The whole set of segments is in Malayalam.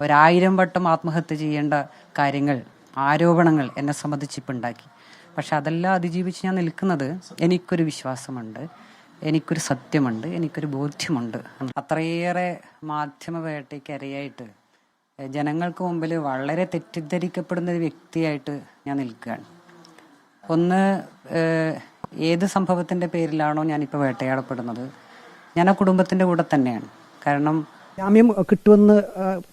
ഒരായിരം വട്ടം ആത്മഹത്യ ചെയ്യേണ്ട കാര്യങ്ങൾ ആരോപണങ്ങൾ എന്നെ സംബന്ധിച്ച് ഇപ്പം ഉണ്ടാക്കി. പക്ഷെ അതെല്ലാം അതിജീവിച്ച് ഞാൻ നിൽക്കുന്നത് എനിക്കൊരു വിശ്വാസമുണ്ട് എനിക്കൊരു സത്യമുണ്ട് എനിക്കൊരു ബോധ്യമുണ്ട്. അത്രയേറെ മാധ്യമ വേട്ടയ്ക്ക് ജനങ്ങൾക്ക് മുമ്പിൽ വളരെ തെറ്റിദ്ധരിക്കപ്പെടുന്ന ഒരു വ്യക്തിയായിട്ട് ഞാൻ നിൽക്കുകയാണ്. ഒന്ന് ഏത് സംഭവത്തിന്റെ പേരിലാണോ ഞാനിപ്പോൾ വേട്ടയാടപ്പെടുന്നത്? ഞാൻ ആ കുടുംബത്തിന്റെ കൂടെ തന്നെയാണ്. കാരണം ജാമ്യം കിട്ടുമെന്ന്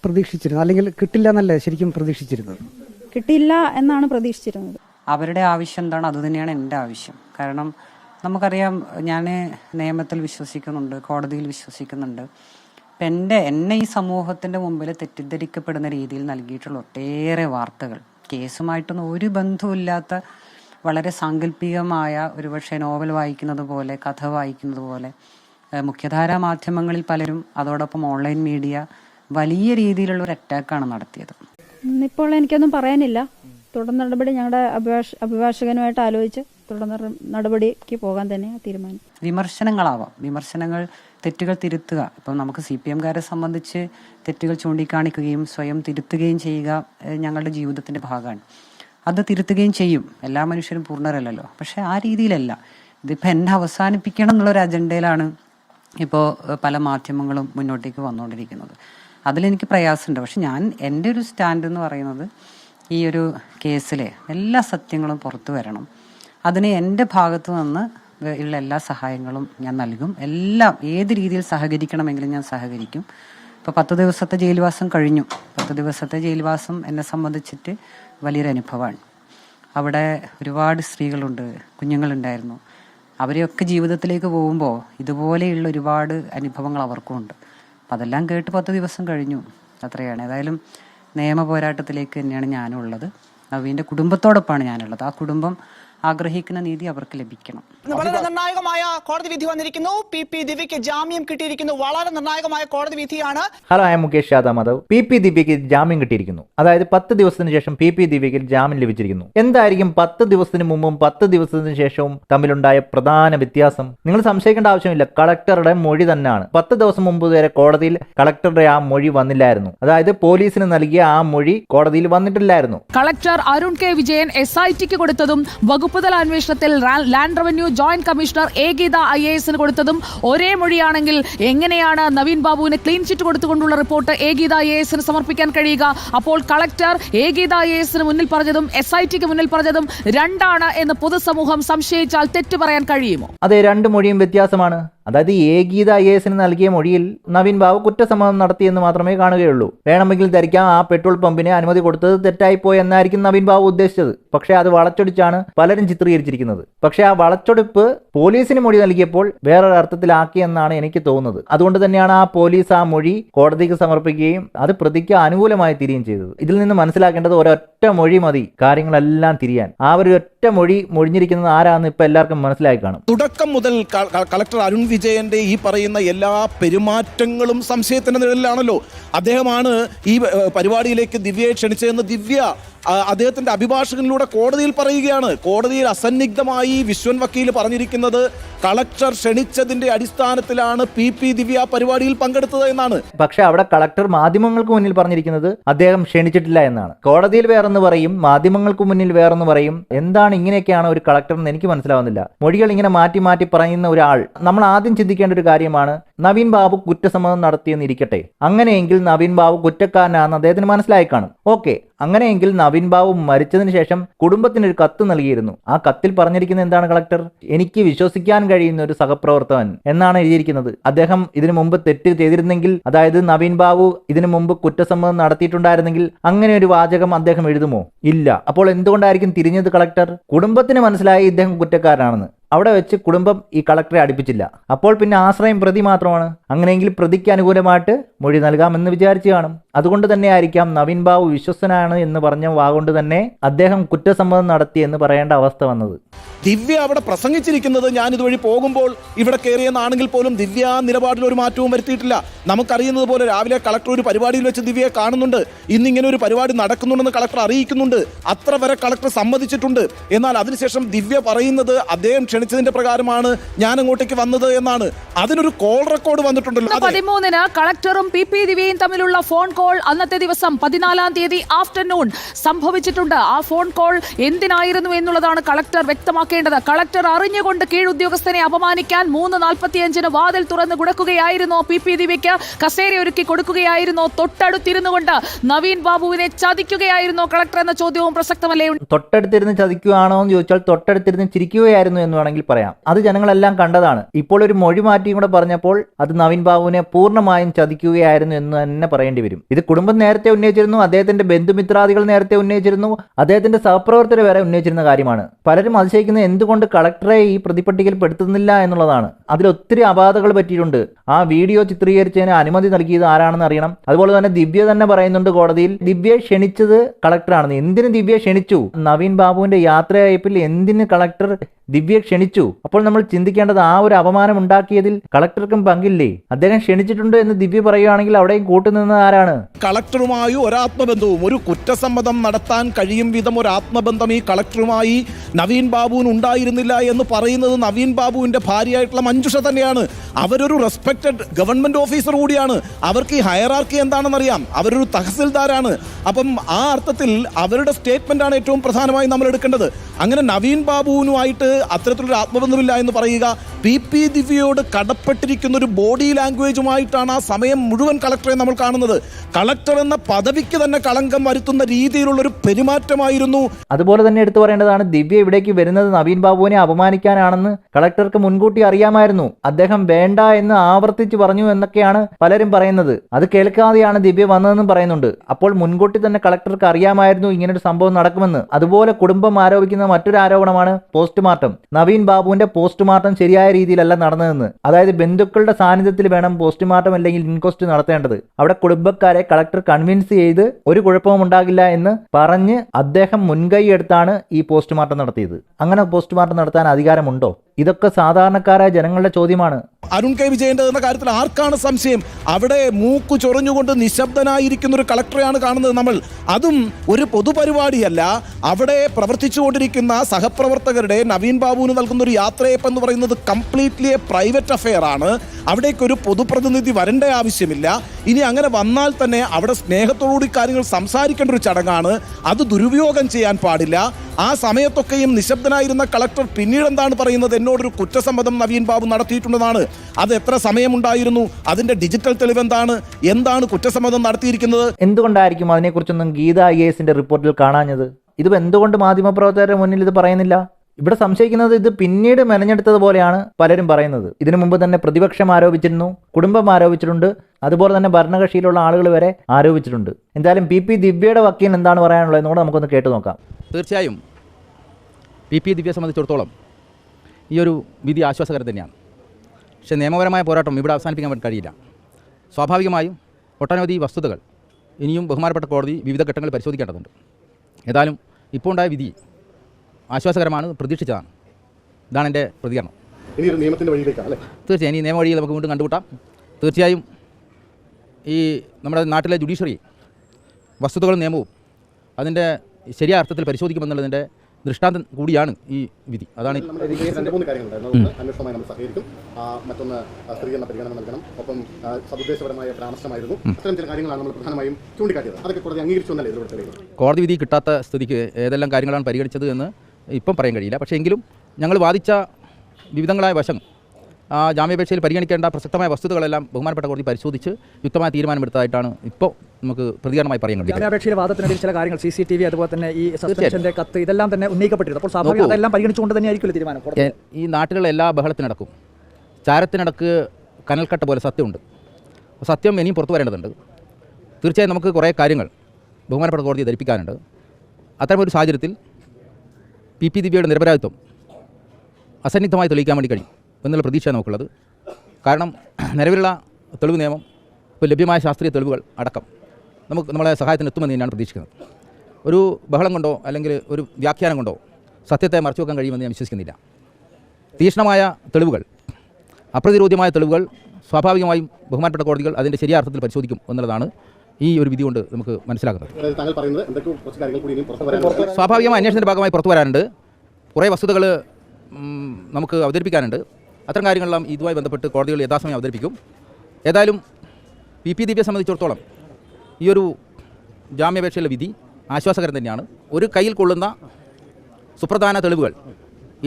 പ്രതീക്ഷിച്ചിരുന്നു അല്ലെങ്കിൽ കിട്ടില്ല എന്നല്ലേ ശരിക്കും പ്രതീക്ഷിച്ചിരുന്നത്? കിട്ടില്ല എന്നാണ് പ്രതീക്ഷിച്ചിരുന്നത്. അവരുടെ ആവശ്യം എന്താണ്? അതുതന്നെയാണ് എന്റെ ആവശ്യം. കാരണം നമുക്കറിയാം ഞാൻ നിയമത്തിൽ വിശ്വസിക്കുന്നുണ്ട് കോടതിയിൽ വിശ്വസിക്കുന്നുണ്ട്. ഇപ്പം എന്റെ എന്നെ ഈ സമൂഹത്തിന്റെ മുമ്പിൽ തെറ്റിദ്ധരിക്കപ്പെടുന്ന രീതിയിൽ നൽകിയിട്ടുള്ള ഒട്ടേറെ വാർത്തകൾ കേസുമായിട്ടൊന്നും ഒരു ബന്ധവുമില്ലാത്ത വളരെ സാങ്കല്പികമായ ഒരുപക്ഷെ നോവൽ വായിക്കുന്നത് പോലെ കഥ വായിക്കുന്നത് പോലെ മുഖ്യധാരാ മാധ്യമങ്ങളിൽ പലരും അതോടൊപ്പം ഓൺലൈൻ മീഡിയ വലിയ രീതിയിലുള്ള ഒരു അറ്റാക്കാണ് നടത്തിയത്. ഇന്നിപ്പോൾ എനിക്കൊന്നും പറയാനില്ല. തുടർ നടപടി ഞങ്ങളുടെ അഭിഭാഷ അഭിഭാഷകനുമായിട്ട് ആലോചിച്ച് തുടർ നടപടിക്ക് പോകാൻ തന്നെ തീരുമാനം. വിമർശനങ്ങളാവാം. വിമർശനങ്ങൾ തെറ്റുകൾ തിരുത്തുക. ഇപ്പം നമുക്ക് സി പി എംകാരെ സംബന്ധിച്ച് തെറ്റുകൾ ചൂണ്ടിക്കാണിക്കുകയും സ്വയം തിരുത്തുകയും ചെയ്യുക ഞങ്ങളുടെ ജീവിതത്തിന്റെ ഭാഗമാണ്. അത് തിരുത്തുകയും ചെയ്യും. എല്ലാ മനുഷ്യരും പൂർണരല്ലല്ലോ. പക്ഷെ ആ രീതിയിലല്ല. ഇതിപ്പോൾ എന്നെ അവസാനിപ്പിക്കണം എന്നുള്ളൊരു അജണ്ടയിലാണ് ഇപ്പോൾ പല മാധ്യമങ്ങളും മുന്നോട്ടേക്ക് വന്നുകൊണ്ടിരിക്കുന്നത് അതിലെനിക്ക് പ്രയാസമുണ്ട് പക്ഷെ ഞാൻ എന്റെ ഒരു സ്റ്റാൻഡ് എന്ന് പറയുന്നത് ഈ ഒരു കേസിലെ എല്ലാ സത്യങ്ങളും പുറത്തു വരണം. അതിന് എന്റെ ഭാഗത്തു നിന്ന് ഉള്ള എല്ലാ സഹായങ്ങളും ഞാൻ നൽകും. എല്ലാം ഏത് രീതിയിൽ സഹകരിക്കണമെങ്കിലും ഞാൻ സഹകരിക്കും. ഇപ്പോൾ പത്ത് ദിവസത്തെ ജയിൽവാസം കഴിഞ്ഞു. പത്ത് ദിവസത്തെ ജയിൽവാസം എന്നെ സംബന്ധിച്ചിട്ട് വലിയൊരു അനുഭവമാണ് അവിടെ ഒരുപാട് സ്ത്രീകളുണ്ട് കുഞ്ഞുങ്ങളുണ്ടായിരുന്നു. അവരെയൊക്കെ ജീവിതത്തിലേക്ക് പോകുമ്പോൾ ഇതുപോലെയുള്ള ഒരുപാട് അനുഭവങ്ങൾ അവർക്കും ഉണ്ട് അപ്പം അതെല്ലാം കേട്ട് പത്ത് ദിവസം കഴിഞ്ഞു. അത്രയാണ്. ഏതായാലും നിയമ പോരാട്ടത്തിലേക്ക് തന്നെയാണ് ഞാനുള്ളത്. നവീന്റെ കുടുംബത്തോടൊപ്പമാണ് ഞാനുള്ളത്. ആ കുടുംബം ആഗ്രഹിക്കുന്ന നീതി അവർക്ക് ലഭിക്കണം. വളരെ നിർണായകമായ കോടതി വിധി വന്നിരിക്കുന്നു. പി പി ദിവ്യക്ക് ജാമ്യം കിട്ടിയിരിക്കുന്നു. വളരെ നിർണായകമായ കോടതി വിധിയാണ്. Hello I Mukesh Yadav. Madhav P P ദിവ്യക്ക് ജാമ്യം കിട്ടിയിരിക്കുന്നു. അതായത് പത്ത് ദിവസത്തിന് ശേഷം പി പി ദിവ്യക്ക് ജാമ്യം ലഭിച്ചിരിക്കുന്നു. എന്തായിരിക്കും പത്ത് ദിവസത്തിന് മുമ്പും പത്ത് ദിവസത്തിന് ശേഷവും തമ്മിലുണ്ടായ പ്രധാന വ്യത്യാസം? നിങ്ങൾ സംശയിക്കേണ്ട ആവശ്യമില്ല. കളക്ടറുടെ മൊഴി തന്നെയാണ്. പത്ത് ദിവസം മുമ്പ് വരെ കോടതിയിൽ കളക്ടറുടെ ആ മൊഴി വന്നില്ലായിരുന്നു. അതായത് പോലീസിന് നൽകിയ ആ മൊഴി കോടതിയിൽ വന്നിട്ടില്ലായിരുന്നു. Collector Arun K Vijayan S I tick കൊടുത്തതും വകുപ്പ് തല അന്വേഷണത്തിൽ land revenue joint commissioner A Geetha I A എസിന് കൊടുത്തതും ഒരേ മൊഴിയാണെങ്കിൽ എങ്ങനെയാണ് നവീൻ ബാബുവിന് clean chit കൊടുത്തുകൊണ്ടുള്ള report A Geetha I A എസിന് സമർപ്പിക്കാൻ കഴിയുക? അപ്പോൾ collector A Geetha I A എസിന് മുന്നിൽ പറഞ്ഞതും എസ് ഐ ടിക്ക് മുന്നിൽ പറഞ്ഞതും രണ്ടാണ് എന്ന് പൊതുസമൂഹം സംശയിച്ചാൽ തെറ്റു പറയാൻ കഴിയുമോ? അതെ രണ്ട് മൊഴിയും വ്യത്യാസമാണ്. അതായത് ഏകീത ഐ എസിന് നൽകിയ മൊഴിയിൽ നവീൻ ബാബു കുറ്റസമ്മതം നടത്തിയെന്ന് മാത്രമേ കാണുകയുള്ളൂ. വേണമെങ്കിൽ ധരിക്കാം ആ പെട്രോൾ പമ്പിന് അനുമതി കൊടുത്തത് തെറ്റായിപ്പോയി എന്നായിരിക്കും നവീൻ ബാബു ഉദ്ദേശിച്ചത്. പക്ഷേ അത് വളച്ചൊടിച്ചാണ് പലരും ചിത്രീകരിച്ചിരിക്കുന്നത്. പക്ഷേ ആ വളച്ചൊടിപ്പ് പോലീസിന് മൊഴി നൽകിയപ്പോൾ വേറൊരു അർത്ഥത്തിലാക്കിയെന്നാണ് എനിക്ക് തോന്നുന്നത്. അതുകൊണ്ട് തന്നെയാണ് ആ പോലീസ് ആ മൊഴി കോടതിക്ക് സമർപ്പിക്കുകയും അത് പ്രതിക്ക് അനുകൂലമായി തീരുകയും ചെയ്തത്. ഇതിൽ നിന്ന് മനസ്സിലാക്കേണ്ടത് ഒരൊറ്റ മൊഴി മതി കാര്യങ്ങളെല്ലാം തിരിയാൻ. ആ ഒരു ഒറ്റ മൊഴി മൊഴിഞ്ഞിരിക്കുന്നത് ആരാന്ന് ഇപ്പൊ എല്ലാവർക്കും മനസ്സിലായി കാണും. തുടക്കം മുതൽ കളക്ടർ അരുൺ വിജയന്റെ ഈ പറയുന്ന എല്ലാ പെരുമാറ്റങ്ങളും സംശയത്തിന്റെ നിഴലിലാണല്ലോ. അദ്ദേഹമാണ് ഈ പരിപാടിയിലേക്ക് ദിവ്യയെ ക്ഷണിച്ചതെന്ന് ദിവ്യ ആ, അദ്ദേഹത്തിന്റെ അഭിഭാഷകനിലൂടെ കോടതിയിൽ പറയുകയാണ്. കോടതിയിൽ അസന്നിഗ്ധമായി വിശ്വൻ വക്കീൽ പറഞ്ഞിരിക്കുന്നത് കളക്ടർ ക്ഷണിച്ചതിന്റെ അടിസ്ഥാനത്തിലാണ് പി പി ദിവ്യ പരിപാടിയിൽ പങ്കെടുത്തത് എന്നാണ്. പക്ഷേ അവിടെ കളക്ടർ മാധ്യമങ്ങൾക്ക് മുന്നിൽ പറഞ്ഞിരിക്കുന്നത് അദ്ദേഹം ക്ഷണിച്ചിട്ടില്ല എന്നാണ്. കോടതിയിൽ വേറെന്ന് പറയും മാധ്യമങ്ങൾക്ക് മുന്നിൽ വേറെന്ന് പറയും. എന്താണ് ഇങ്ങനെയൊക്കെയാണ് ഒരു കളക്ടർ എന്ന് എനിക്ക് മനസ്സിലാവുന്നില്ല. മൊഴികൾ ഇങ്ങനെ മാറ്റി മാറ്റി പറയുന്ന ഒരാൾ നമ്മൾ ആദ്യം ചിന്തിക്കേണ്ട ഒരു കാര്യമാണ് നവീൻ ബാബു കുറ്റസമ്മതം നടത്തിയെന്നിരിക്കട്ടെ. അങ്ങനെയെങ്കിൽ നവീൻ ബാബു കുറ്റക്കാരനാണെന്ന് അദ്ദേഹത്തിന് മനസ്സിലായി കാണും. ഓക്കെ അങ്ങനെയെങ്കിൽ നവീൻ ബാബു മരിച്ചതിന് ശേഷം കുടുംബത്തിന് ഒരു കത്ത് നൽകിയിരുന്നു. ആ കത്തിൽ പറഞ്ഞിരിക്കുന്ന എന്താണ് കളക്ടർ? എനിക്ക് വിശ്വസിക്കാൻ കഴിയുന്ന ഒരു സഹപ്രവർത്തകൻ എന്നാണ് എഴുതിയിരിക്കുന്നത്. അദ്ദേഹം ഇതിനു മുമ്പ് തെറ്റ് ചെയ്തിരുന്നെങ്കിൽ അതായത് നവീൻ ബാബു ഇതിനു മുമ്പ് കുറ്റസമ്മതം നടത്തിയിട്ടുണ്ടായിരുന്നെങ്കിൽ അങ്ങനെ ഒരു വാചകം അദ്ദേഹം എഴുതുമോ? ഇല്ല. അപ്പോൾ എന്തുകൊണ്ടായിരിക്കും തിരിഞ്ഞത് കളക്ടർ? കുടുംബത്തിന് മനസ്സിലായി ഇദ്ദേഹം കുറ്റക്കാരനാണെന്ന്. അവിടെ വെച്ച് കുടുംബം ഈ കളക്ടറെ അടുപ്പിച്ചില്ല. അപ്പോൾ പിന്നെ ആശ്രയം പ്രതി മാത്രമാണ്. അങ്ങനെയെങ്കിൽ പ്രതിക്ക് അനുകൂലമായിട്ട് മൊഴി നൽകാമെന്ന് വിചാരിച്ചു കാണും. അതുകൊണ്ട് തന്നെ ആയിരിക്കാം നവീൻ ബാബു വിശ്വസനാണ് എന്ന് പറഞ്ഞ വാഗൊണ്ട് തന്നെ അദ്ദേഹം കുറ്റസമ്മതം നടത്തി എന്ന് പറയേണ്ട അവസ്ഥ വന്നത്. ദിവ്യ അവിടെ പ്രസംഗിച്ചിരിക്കുന്നത് ഞാൻ ഇതുവഴി പോകുമ്പോൾ ഇവിടെ കയറിയെന്നാണെങ്കിൽ പോലും ദിവ്യ നിലപാടിൽ ഒരു മാറ്റവും വരുത്തിയിട്ടില്ല. നമുക്കറിയുന്നത് പോലെ രാവിലെ കളക്ടർ ഒരു പരിപാടിയിൽ വെച്ച് ദിവ്യയെ കാണുന്നുണ്ട്. ഇന്നിങ്ങനെ ഒരു പരിപാടി നടക്കുന്നുണ്ടെന്ന് കളക്ടർ അറിയിക്കുന്നുണ്ട്. അത്ര വരെ കളക്ടർ സമ്മതിച്ചിട്ടുണ്ട്. എന്നാൽ അതിനുശേഷം ദിവ്യ പറയുന്നത് അദ്ദേഹം ക്ഷണിച്ചതിന്റെ പ്രകാരമാണ് ഞാൻ അങ്ങോട്ടേക്ക് വന്നത് എന്നാണ്. അതിനൊരു കോൾ റെക്കോർഡ് വന്നിട്ടുണ്ടല്ലോ. പതിമൂന്നിന് കളക്ടറും പി പി ദിവ്യയും തമ്മിലുള്ള ഫോൺ കോൾ അന്നത്തെ ദിവസം പതിനാലാം തീയതി ആഫ്റ്റർനൂൺ സംഭവിച്ചിട്ടുണ്ട്. ആ ഫോൺ കോൾ എന്തിനായിരുന്നു എന്നുള്ളതാണ് കളക്ടർ വ്യക്തമാക്കേണ്ടത്. കളക്ടർ അറിഞ്ഞുകൊണ്ട് കീഴുദ്യോഗസ്ഥനെ അപമാനിക്കാൻ മൂന്ന് നാൽപ്പത്തിയഞ്ചിന് വാതിൽ തുറന്ന് കുടക്കുകയായിരുന്നു. പി പി ദിവ്യയ്ക്ക് കസേര ഒരുക്കി കൊടുക്കുകയായിരുന്നോ. തൊട്ടടുത്തിരുന്നു കൊണ്ട് നവീൻ ബാബുവിനെ ചതിക്കുകയായിരുന്നോ കളക്ടർ എന്ന ചോദ്യവും പ്രസക്തമല്ലേ? തൊട്ടടുത്തിരുന്ന് ചതിക്കുകയാണോ എന്ന് ചോദിച്ചാൽ തൊട്ടടുത്തിരുന്ന് ചിരിക്കുകയായിരുന്നു എന്ന് വേണമെങ്കിൽ പറയാം. അത് ജനങ്ങളെല്ലാം കണ്ടതാണ്. ഇപ്പോൾ ഒരു മൊഴി മാറ്റിയും കൂടെ പറഞ്ഞപ്പോൾ അത് നവീൻ ബാബുവിനെ പൂർണമായും ചതിക്കുകയായിരുന്നു എന്ന് തന്നെ പറയേണ്ടി വരും. ഇത് കുടുംബം നേരത്തെ ഉന്നയിച്ചിരുന്നു അദ്ദേഹത്തിന്റെ ബന്ധുമിത്രാദികൾ നേരത്തെ ഉന്നയിച്ചിരുന്നു അദ്ദേഹത്തിന്റെ സഹപ്രവർത്തകർ വരെ ഉന്നയിച്ചിരുന്ന കാര്യമാണ്. പലരും അതിശയിക്കുന്നത് എന്തുകൊണ്ട് കളക്ടറെ ഈ പ്രതിപട്ടികയിൽ പെടുത്തുന്നില്ല എന്നുള്ളതാണ്. അതിലൊത്തിരി അപാധകൾ പറ്റിയിട്ടുണ്ട്. ആ വീഡിയോ ചിത്രീകരിച്ചതിന് അനുമതി നൽകിയത് ആരാണെന്ന് അറിയണം. അതുപോലെ തന്നെ ദിവ്യ തന്നെ പറയുന്നുണ്ട് കോടതിയിൽ ദിവ്യയെ ക്ഷണിച്ചത് കളക്ടറാണെന്ന്. എന്തിന് ദിവ്യയെ ക്ഷണിച്ചു? നവീൻ ബാബുവിന്റെ യാത്രയയപ്പിൽ എന്തിന് കളക്ടർ ദിവ്യയെ ക്ഷണിച്ചു? അപ്പോൾ നമ്മൾ ചിന്തിക്കേണ്ടത് ആ ഒരു അപമാനം ഉണ്ടാക്കിയതിൽ കളക്ടർക്കും പങ്കില്ലേ? അദ്ദേഹം ക്ഷണിച്ചിട്ടുണ്ട് എന്ന് ദിവ്യ പറയുകയാണെങ്കിൽ അവിടെയും കൂട്ടുനിന്നത് ആരാണ്? കളക്ടറുമായി ഒരാത്മബന്ധവും ഒരു കുറ്റസമ്മതം നടത്താൻ കഴിയും വിധം ഒരു ആത്മബന്ധം ഈ കളക്ടറുമായി നവീൻ ബാബുവിന് ഉണ്ടായിരുന്നില്ല എന്ന് പറയുന്നത് നവീൻ ബാബുവിന്റെ ഭാര്യയായിട്ടുള്ള മഞ്ജുഷ തന്നെയാണ്. അവരൊരു റെസ്പെക്റ്റഡ് ഗവൺമെന്റ് ഓഫീസർ കൂടിയാണ്. അവർക്ക് ഈ ഹയറാർക്കി എന്താണെന്നറിയാം. അവരൊരു തഹസിൽദാരാണ്. അപ്പം ആ അർത്ഥത്തിൽ അവരുടെ സ്റ്റേറ്റ്മെന്റാണ് ഏറ്റവും പ്രധാനമായി നമ്മൾ എടുക്കേണ്ടത്. അങ്ങനെ നവീൻ ബാബുവിനുമായിട്ട് അത്തരത്തിലൊരു ആത്മബന്ധമില്ല എന്ന് പറയുക പി പി ദിവ്യയോട് കടപ്പെട്ടിരിക്കുന്ന ഒരു ബോഡി ലാംഗ്വേജുമായിട്ടാണ് ആ സമയം മുഴുവൻ കളക്ടറെ നമ്മൾ കാണുന്നത്. കളക്ടർ എന്ന പദവിക്ക് തന്നെ കളങ്കം വരുത്തുന്ന രീതിയിലുള്ള ഒരു പെരുമാറ്റമായിരുന്നു. അതുപോലെ തന്നെ എടുത്തു പറയേണ്ടതാണ് ദിവ്യ ഇവിടേക്ക് വരുന്നത് നവീൻ ബാബുവിനെ അപമാനിക്കാനാണെന്ന് കളക്ടർക്ക് മുൻകൂട്ടി അറിയാമായിരുന്നു. അദ്ദേഹം വേണ്ട എന്ന് ആവർത്തിച്ച് പറഞ്ഞു എന്നൊക്കെയാണ് പലരും പറയുന്നത്. അത് കേൾക്കാതെയാണ് ദിവ്യ വന്നതെന്നും പറയുന്നുണ്ട്. അപ്പോൾ മുൻകൂട്ടി തന്നെ കളക്ടർക്ക് അറിയാമായിരുന്നു ഇങ്ങനൊരു സംഭവം നടക്കുമെന്ന്. അതുപോലെ കുടുംബം ആരോപിക്കുന്ന മറ്റൊരു ആരോപണമാണ് പോസ്റ്റ്മോർട്ടം. നവീൻ ബാബുവിന്റെ പോസ്റ്റ്മോർട്ടം ശരിയായ രീതിയിലല്ല നടന്നതെന്ന്. അതായത് ബന്ധുക്കളുടെ സാന്നിധ്യത്തിൽ വേണം പോസ്റ്റ്മോർട്ടം അല്ലെങ്കിൽ ഇൻക്വസ്റ്റ് നടത്തേണ്ടത്. അവിടെ കുടുംബക്കാരെ കളക്ടർ കൺവിൻസ് ചെയ്ത് ഒരു കുഴപ്പവും ഉണ്ടാകില്ല എന്ന് പറഞ്ഞ് അദ്ദേഹം മുൻകൈ എടുത്താണ് ഈ പോസ്റ്റ്മോർട്ടം നടത്തിയത്. അങ്ങനെ പോസ്റ്റ്മോർട്ടം നടത്താൻ അധികാരമുണ്ടോ? ഇതൊക്കെ സാധാരണക്കാരായ ജനങ്ങളുടെ ചോദ്യമാണ്. അരുൺ കെ വിജയന്റെ എന്ന കാര്യത്തിൽ ആർക്കാണ് സംശയം? അവിടെ മൂക്കു ചൊറിഞ്ഞുകൊണ്ട് നിശബ്ദനായിരിക്കുന്ന ഒരു കളക്ടറെയാണ് കാണുന്നത് നമ്മൾ. അതും ഒരു പൊതുപരിപാടിയല്ല. അവിടെ പ്രവർത്തിച്ചുകൊണ്ടിരിക്കുന്ന സഹപ്രവർത്തകരുടെ നവീൻ ബാബുവിന് നൽകുന്ന ഒരു യാത്രയപ്പ് എന്ന് പറയുന്നത് കംപ്ലീറ്റ്ലി എ പ്രൈവറ്റ് അഫെയർ ആണ് അവിടേക്ക് ഒരു പൊതുപ്രതിനിധി വരേണ്ട ആവശ്യമില്ല. ഇനി അങ്ങനെ വന്നാൽ തന്നെ അവിടെ സ്നേഹത്തോടുകൂടി കാര്യങ്ങൾ സംസാരിക്കേണ്ട ഒരു ചടങ്ങാണ്. അത് ദുരുപയോഗം ചെയ്യാൻ പാടില്ല. ആ സമയത്തൊക്കെയും നിശബ്ദനായിരുന്ന കളക്ടർ പിന്നീട് എന്താണ് പറയുന്നത്? എന്നോടൊരു കുറ്റസമ്മതം നവീൻ ബാബു നടത്തിയിട്ടുണ്ടെന്നാണ്. അത് എത്ര സമയമുണ്ടായിരുന്നു? അതിന്റെ ഡിജിറ്റൽ തെളിവ് എന്താണ് എന്താണ് കുറ്റസമ്മതം നടത്തിയിരിക്കുന്നത്? എന്തുകൊണ്ടായിരിക്കും അതിനെക്കുറിച്ചൊന്നും ഗീത ഐ എസിന്റെ റിപ്പോർട്ടിൽ കാണാഞ്ഞത്? ഇത് എന്തുകൊണ്ട് മാധ്യമപ്രവർത്തകരുടെ മുന്നിൽ ഇത് പറയുന്നില്ല? ഇവിടെ സംശയിക്കുന്നത് ഇത് പിന്നീട് മെനഞ്ഞെടുത്തതുപോലെയാണ് പലരും പറയുന്നത്. ഇതിനു മുമ്പ് തന്നെ പ്രതിപക്ഷം ആരോപിച്ചിരുന്നു കുടുംബം ആരോപിച്ചിട്ടുണ്ട് അതുപോലെ തന്നെ ഭരണകക്ഷിയിലുള്ള ആളുകൾ വരെ ആരോപിച്ചിട്ടുണ്ട്. എന്തായാലും പി പി ദിവ്യയുടെ വക്കീൽ എന്താണ് പറയാനുള്ളത് എന്നുകൂടെ നമുക്കൊന്ന് കേട്ടു നോക്കാം. തീർച്ചയായും പി പി ദിവ്യയെ സംബന്ധിച്ചിടത്തോളം ഈ ഒരു വിധി ആശ്വാസകരം തന്നെയാണ്. പക്ഷേ നിയമപരമായ പോരാട്ടം ഇവിടെ അവസാനിപ്പിക്കാൻ വേണ്ടി കഴിയില്ല. സ്വാഭാവികമായും ഒട്ടനവധി വസ്തുതകൾ ഇനിയും ബഹുമാനപ്പെട്ട കോടതി വിവിധ ഘട്ടങ്ങൾ പരിശോധിക്കേണ്ടതുണ്ട്. ഏതായാലും ഇപ്പോൾ ഉണ്ടായ വിധി ആശ്വാസകരമാണ് പ്രതീക്ഷിച്ചതാണ്. ഇതാണ് എന്റെ പ്രതികരണം. ഇനി ഒരു നിയമത്തിന്റെ വഴിയിലേക്കാണ് അല്ലേ? തീർച്ചയായും ഈ നിയമ വഴിയിൽ നമുക്ക് വീണ്ടും കണ്ടുകൂട്ടാം തീർച്ചയായും ഈ നമ്മുടെ നാട്ടിലെ ജുഡീഷ്യറി വസ്തുതകളും നിയമവും അതിന്റെ ശരിയായ അർത്ഥത്തിൽ പരിശോധിക്കുമെന്നുള്ളതിന്റെ ദൃഷ്ടാന്തം കൂടിയാണ് ഈ വിധി. അതാണ് രണ്ട് മൂന്ന് കാര്യങ്ങളുണ്ടായിരുന്നു അന്വേഷണമായി നമ്മൾ സഹകരിക്കും. മറ്റൊന്ന് സ്ത്രീകരണ പരിഗണന നൽകണം. ഒപ്പം സതുദ്ദേശപരമായ പരാമർശമായിരുന്നു. അത്തരം ചില കാര്യങ്ങളാണ് നമ്മൾ പ്രധാനമായും ചൂണ്ടിക്കാട്ടിയത്. അതൊക്കെ കോടതി അംഗീകരിച്ചു എന്നല്ലേ ഇതിലൂടെ കോടതി വിധി കിട്ടാത്ത സ്ഥിതിക്ക് ഏതെല്ലാം കാര്യങ്ങളാണ് പരിഗണിച്ചത് എന്ന് ഇപ്പം പറയാൻ കഴിയില്ല. പക്ഷേ എങ്കിലും ഞങ്ങൾ വാദിച്ച വിവിധങ്ങളായ വശം ജാമ്യാപേക്ഷയിൽ പരിഗണിക്കേണ്ട പ്രസക്തമായ വസ്തുതകളെല്ലാം ബഹുമാനപ്പെട്ട കോടതി പരിശോധിച്ച് യുക്തമായ തീരുമാനമെടുത്തതായിട്ടാണ് ഇപ്പോൾ നമുക്ക് പ്രതികരണമായി പറയുന്നത്. ജാമ്യാപേക്ഷയിലെ വാദത്തിനിടയിൽ ചില കാര്യങ്ങൾ സി സി ടി വി അതുപോലെ തന്നെ ഈ സസ്പെൻഷന്റെ കത്ത് ഇതെല്ലാം തന്നെ ഉന്നയിക്കപ്പെട്ടിരുന്നു അപ്പോൾ സ്വാഭാവികം അതെല്ലാം പരിഗണിച്ചുകൊണ്ട് തന്നെ ആയിരിക്കും തീരുമാനം? ഈ നാട്ടിലുള്ള എല്ലാ ബഹളത്തിനടക്കും ചാരത്തിനടക്ക് കനൽക്കട്ട പോലെ സത്യമുണ്ട്. സത്യം ഇനിയും പുറത്തു വരേണ്ടതുണ്ട്. തീർച്ചയായും നമുക്ക് കുറേ കാര്യങ്ങൾ ബഹുമാനപ്പെട്ട കോടതിയെ ധരിപ്പിക്കാനുണ്ട്. അത്തരമൊരു സാഹചര്യത്തിൽ പി പി ദിവ്യയുടെ നിരപരാധിത്വം അസന്നിഗ്ധമായി തെളിയിക്കാൻ വേണ്ടി കഴിയും. എന്നുള്ള പ്രതീക്ഷ നമുക്കുള്ളത്. കാരണം നിലവിലുള്ള തെളിവ് നിയമം ഇപ്പോൾ ലഭ്യമായ ശാസ്ത്രീയ തെളിവുകൾ അടക്കം നമുക്ക് നമ്മളെ സഹായത്തിന് എത്തുമെന്ന് തന്നെയാണ് പ്രതീക്ഷിക്കുന്നത്. ഒരു ബഹളം കൊണ്ടോ അല്ലെങ്കിൽ ഒരു വ്യാഖ്യാനം കൊണ്ടോ സത്യത്തെ മറച്ചു വെക്കാൻ കഴിയുമെന്ന് ഞാൻ വിശ്വസിക്കുന്നില്ല. തീക്ഷ്ണമായ തെളിവുകൾ അപ്രതിരോധ്യമായ തെളിവുകൾ സ്വാഭാവികമായും ബഹുമാനപ്പെട്ട കോടതികൾ അതിന്റെ ശരിയായ അർത്ഥത്തിൽ പരിശോധിക്കും എന്നുള്ളതാണ് ഈ ഒരു വിധി കൊണ്ട് നമുക്ക് മനസ്സിലാക്കുന്നത്. സ്വാഭാവികമായ അന്വേഷണത്തിന്റെ ഭാഗമായി പുറത്തു വരാനുണ്ട്. കുറേ വസ്തുതകൾ നമുക്ക് അവതരിപ്പിക്കാനുണ്ട്. അത്തരം കാര്യങ്ങളെല്ലാം ഇതുമായി ബന്ധപ്പെട്ട് കോടതികൾ യഥാസമയം അവതരിപ്പിക്കും. ഏതായാലും പി പി ദീപിയെ സംബന്ധിച്ചിടത്തോളം ഈ ഒരു ജാമ്യാപേക്ഷയിലെ വിധി ആശ്വാസകരം തന്നെയാണ്. ഒരു കയ്യിൽ കൊള്ളുന്ന സുപ്രധാന തെളിവുകൾ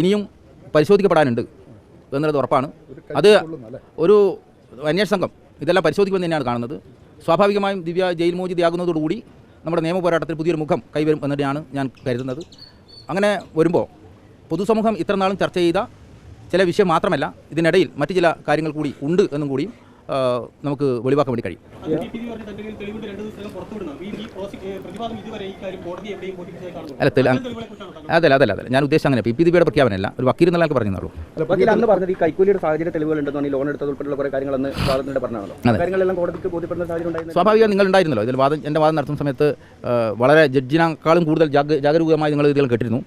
ഇനിയും പരിശോധിക്കപ്പെടാനുണ്ട് എന്നുള്ളത് ഉറപ്പാണ്. അത് ഒരു അന്വേഷണ സംഘം ഇതെല്ലാം പരിശോധിക്കുമെന്ന് തന്നെയാണ് കാണുന്നത്. സ്വാഭാവികമായും ദിവ്യ ജയിൽ മോചിതയാകുന്നതോടുകൂടി നമ്മുടെ നിയമ പോരാട്ടത്തിൽ പുതിയൊരു മുഖം കൈവരും എന്നിട്ടാണ് ഞാൻ കരുതുന്നത്. അങ്ങനെ വരുമ്പോൾ പൊതുസമൂഹം ഇത്ര നാളും ചർച്ച ചെയ്ത ചില വിഷയം മാത്രമല്ല ഇതിനിടയിൽ മറ്റു ചില കാര്യങ്ങൾ കൂടി ഉണ്ട് എന്നും കൂടിയും നമുക്ക് വെളിവാക്കാൻ വേണ്ടി കഴിയും. അല്ല തെളി- അതല്ല അതല്ല അതല്ല. ഞാൻ ഉദ്ദേശിച്ച അങ്ങനെ. പി പി ദിബിയുടെ പ്രഖ്യാപനമല്ല. ഒരു വക്കീൽ എന്നുള്ള പറഞ്ഞുള്ളൂ വക്കീൽ അന്ന് പറഞ്ഞത് ഈ കൈക്കൂലിയുടെ സാഹചര്യ തെളിവുകൾ ഈ ലോൺ എടുത്തത് ഉൾപ്പെടെയുള്ള കുറെ കാര്യങ്ങളെന്ന് വാദത്തിന്റെ പറഞ്ഞാണല്ലോ കാര്യങ്ങളെല്ലാം കോടതിക്ക് ബോധ്യപ്പെടുന്ന സാഹചര്യം സ്വാഭാവികം നിങ്ങൾ ഉണ്ടായിരുന്നല്ലോ. ഇതിൽ വാദം എന്റെ വാദം നടത്തുന്ന സമയത്ത് വളരെ ജഡ്ജിനേക്കാളും കൂടുതൽ ജാഗ ജാഗരൂകമായി നിങ്ങൾ ഇതിൽ കേട്ടിരുന്നു.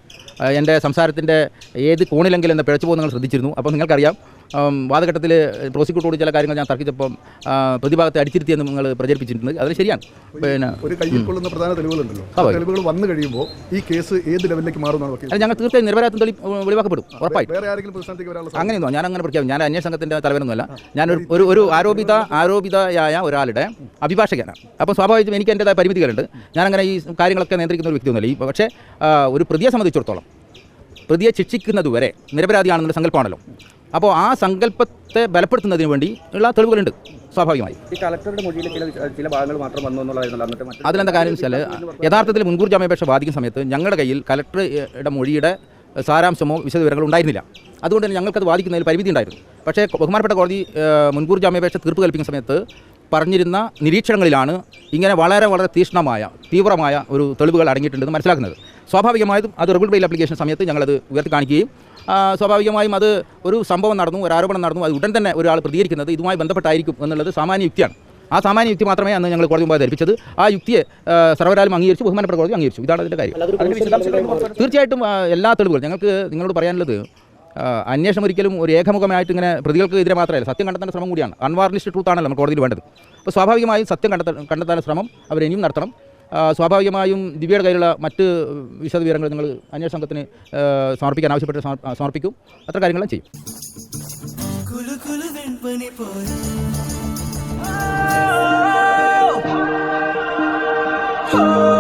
എന്റെ സംസാരത്തിന്റെ ഏത് കോണിലെങ്കിലും എന്നെ പിഴച്ചു പോകുന്ന നിങ്ങൾ ശ്രദ്ധിച്ചിരുന്നു. അപ്പോൾ നിങ്ങൾക്കറിയാം വാദഘട്ടത്തിൽ പ്രോസിക്യൂട്ടറോട് ചില കാര്യങ്ങൾ ഞാൻ തർക്കിച്ചപ്പം പ്രതിഭാഗത്തെ അടിച്ചിരുത്തിയെന്ന് നിങ്ങൾ പ്രചരിപ്പിച്ചിട്ടുണ്ട്. അത് ശരിയാണ്. പിന്നെ ഒരു കയ്യിൽ കൊള്ളുന്ന പ്രധാന തെളിവുകളുണ്ടല്ലോ. തെളിവുകൾ വന്നു കഴിയുമ്പോൾ ഈ കേസ് ഏത് ലെവലിലേക്ക് മാറുന്നതാണ് ഞങ്ങൾ തീർച്ചയായും നിരപരാധം തെളി വെളിവാക്കപ്പെടും. ഉറപ്പായിട്ട്. വേറെ ആരെങ്കിലും അങ്ങനെയൊന്നും ഞാൻ അങ്ങനെ പ്രഖ്യാപിക്കും ഞാൻ അന്വേഷണ സംഘത്തിന്റെ തലവനൊന്നുമല്ല ഞാനൊരു ഒരു ഒരു ആരോപിത ആരോപിതയായ ഒരാളുടെ അഭിഭാഷകനാണ്. അപ്പോൾ സ്വാഭാവികമായും എനിക്ക് എന്റെതായ പരിമിതികളുണ്ട്. ഞാനങ്ങനെ ഈ കാര്യങ്ങളൊക്കെ നിയന്ത്രിക്കുന്ന ഒരു വ്യക്തിയൊന്നുമല്ല. ഈ പക്ഷേ ഒരു പ്രതിയെ സംബന്ധിച്ചിടത്തോളം പ്രതിയെ ശിക്ഷിക്കുന്നതുവരെ നിരപരാധിയാണെന്നുള്ള സങ്കല്പമാണല്ലോ. അപ്പോൾ ആ സങ്കല്പത്തെ ബലപ്പെടുത്തുന്നതിന് വേണ്ടി ഉള്ള തെളിവുകളുണ്ട് സ്വാഭാവികമായി. ഈ കളക്ടറുടെ മൊഴിയിൽ ചില ചില ഭാഗങ്ങൾ മാത്രം വന്നു എന്നുള്ളതായിരുന്നു. അന്നത്തെ അതിലെന്താ കാര്യം വെച്ചാൽ യഥാർത്ഥത്തിൽ മുൻകൂർ ജാമ്യാപേക്ഷ വാദിക്കുന്ന സമയത്ത് ഞങ്ങളുടെ കയ്യിൽ കലക്ടറുടെ മൊഴിയുടെ സാരാംശമോ വിശദവിവരങ്ങളോ ഉണ്ടായിരുന്നില്ല. അതുകൊണ്ട് തന്നെ ഞങ്ങൾക്കത് വാദിക്കുന്നതിൽ പരിമിതി ഉണ്ടായിരുന്നു. പക്ഷേ ബഹുമാനപ്പെട്ട കോടതി മുൻകൂർ ജാമ്യാപേക്ഷ തീർപ്പ് കൽപ്പിക്കുന്ന സമയത്ത് പറഞ്ഞിരുന്ന നിരീക്ഷണങ്ങളിലാണ് ഇങ്ങനെ വളരെ വളരെ തീക്ഷ്ണമായ തീവ്രമായ ഒരു തെളിവുകൾ അടങ്ങിയിട്ടുണ്ടെന്ന് മനസ്സിലാക്കുന്നത്. സ്വാഭാവികമായും അത് റെഗുലർ ബെയിൽ ആപ്ലിക്കേഷൻ സമയത്ത് ഞങ്ങളത് ഉയർത്തി കാണിക്കുകയും സ്വാഭാവികമായും അത് ഒരു സംഭവം നടന്നു ഒരു ആരോപണം നടന്നു അത് ഉടൻ തന്നെ ഒരാൾ പ്രതികരിക്കുന്നത് ഇതുമായി ബന്ധപ്പെട്ടായിരിക്കും എന്നുള്ളത് സാമാന്യ യുക്തിയാണ്. ആ സാമാന്യ യുക്തി മാത്രമേ അന്ന് ഞങ്ങൾ കോടതി മുമ്പാകെ ധരിപ്പിച്ചത്. ആ യുക്തിയെ സർവരാലും അംഗീകരിച്ചു ബഹുമാനപ്പെട്ട കോടതി അംഗീകരിച്ചു. ഇതാണ് അതിന്റെ കാര്യം. തീർച്ചയായിട്ടും എല്ലാ തെളിവുകളും. ഞങ്ങൾക്ക് നിങ്ങളോട് പറയാനുള്ളത് അന്വേഷണം ഒരിക്കലും ഒരു ഏകമുഖമായിട്ട് ഇങ്ങനെ പ്രതികൾക്ക് എതിരെ മാത്രമല്ല സത്യം കണ്ടെത്താൻ ശ്രമം കൂടിയാണ്. അൺവാർണിഷ്ഡ് ട്രൂത്ത് ആണല്ലോ നമ്മൾ കോടതിയിൽ വേണ്ടത്. അപ്പോൾ സ്വാഭാവികമായും സത്യം കണ്ടെത്താൻ കണ്ടെത്താൻ ശ്രമം അവർ ഇനിയും നടത്തണം. സ്വാഭാവികമായും ദിവ്യയുടെ കയ്യിലുള്ള മറ്റ് വിശദവിവരങ്ങൾ നിങ്ങൾ അന്വേഷണ സംഘത്തിന് സമർപ്പിക്കാൻ ആവശ്യപ്പെട്ട് സമർപ്പിക്കും. അത്ര കാര്യങ്ങളും ചെയ്യും. Oh